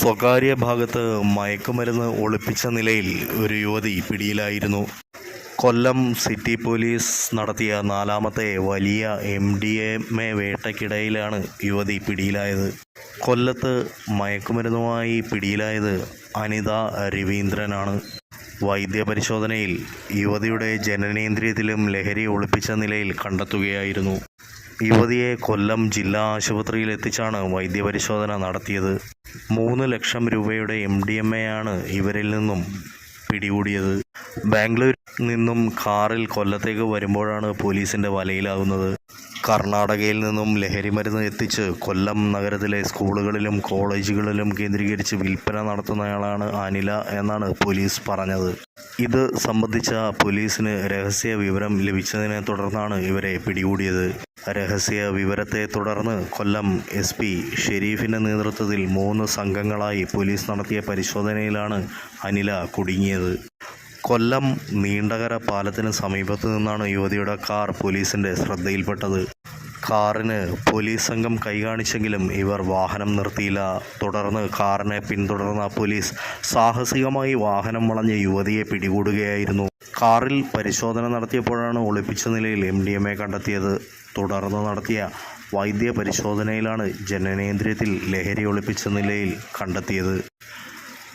സ്വകാര്യ ഭാഗത്ത് മയക്കുമരുന്ന് ഒളിപ്പിച്ച നിലയിൽ ഒരു യുവതി പിടിയിലായിരുന്നു. കൊല്ലം സിറ്റി പോലീസ് നടത്തിയ നാലാമത്തെ വലിയ എം ഡി എം എ വേട്ടയ്ക്കിടയിലാണ് യുവതി പിടിയിലായത്. കൊല്ലത്ത് മയക്കുമരുന്നുമായി പിടിയിലായത് അനിത രവീന്ദ്രനാണ്. വൈദ്യപരിശോധനയിൽ യുവതിയുടെ ജനനേന്ദ്രിയത്തിലും ലഹരി ഒളിപ്പിച്ച നിലയിൽ കണ്ടെത്തുകയായിരുന്നു. യുവതിയെ കൊല്ലം ജില്ലാ ആശുപത്രിയിൽ എത്തിച്ചാണ് വൈദ്യപരിശോധന നടത്തിയത്. മൂന്ന് ലക്ഷം രൂപയുടെ എം ഡി എം എയാണ് ഇവരിൽ നിന്നും പിടികൂടിയത്. ബാംഗ്ലൂരിൽ നിന്നും കാറിൽ കൊല്ലത്തേക്ക് വരുമ്പോഴാണ് പോലീസിന്റെ വലയിലാകുന്നത് കർണാടകയിൽ നിന്നും ലഹരിമരുന്ന് എത്തിച്ച് കൊല്ലം നഗരത്തിലെ സ്കൂളുകളിലും കോളേജുകളിലും കേന്ദ്രീകരിച്ച് വിൽപ്പന നടത്തുന്നയാളാണ് അനില എന്നാണ് പോലീസ് പറഞ്ഞത്. ഇത് സംബന്ധിച്ച പോലീസിന് രഹസ്യ വിവരം ലഭിച്ചതിനെ തുടർന്നാണ് ഇവരെ പിടികൂടിയത്. രഹസ്യ വിവരത്തെ തുടർന്ന് കൊല്ലം എസ് പി ഷെരീഫിന്റെ നേതൃത്വത്തിൽ മൂന്ന് സംഘങ്ങളായി പോലീസ് നടത്തിയ പരിശോധനയിലാണ് അനില കുടുങ്ങിയത്. കൊല്ലം നീണ്ടകര പാലത്തിന് സമീപത്ത് നിന്നാണ് യുവതിയുടെ കാർ പോലീസിന്റെ ശ്രദ്ധയിൽപ്പെട്ടത്. കാറിന് പോലീസ് സംഘം കൈകാണിച്ചെങ്കിലും ഇവർ വാഹനം നിർത്തിയില്ല. തുടർന്ന് കാറിനെ പിന്തുടർന്ന പോലീസ് സാഹസികമായി വാഹനം വളഞ്ഞ് യുവതിയെ പിടികൂടുകയായിരുന്നു. കാറിൽ പരിശോധന നടത്തിയപ്പോഴാണ് ഒളിപ്പിച്ച നിലയിൽ എം ഡി എം എ കണ്ടെത്തിയത്. തുടർന്ന് നടത്തിയ വൈദ്യ പരിശോധനയിലാണ് ജനനേന്ദ്രിയത്തിൽ ലഹരി ഒളിപ്പിച്ച നിലയിൽ കണ്ടെത്തിയത്.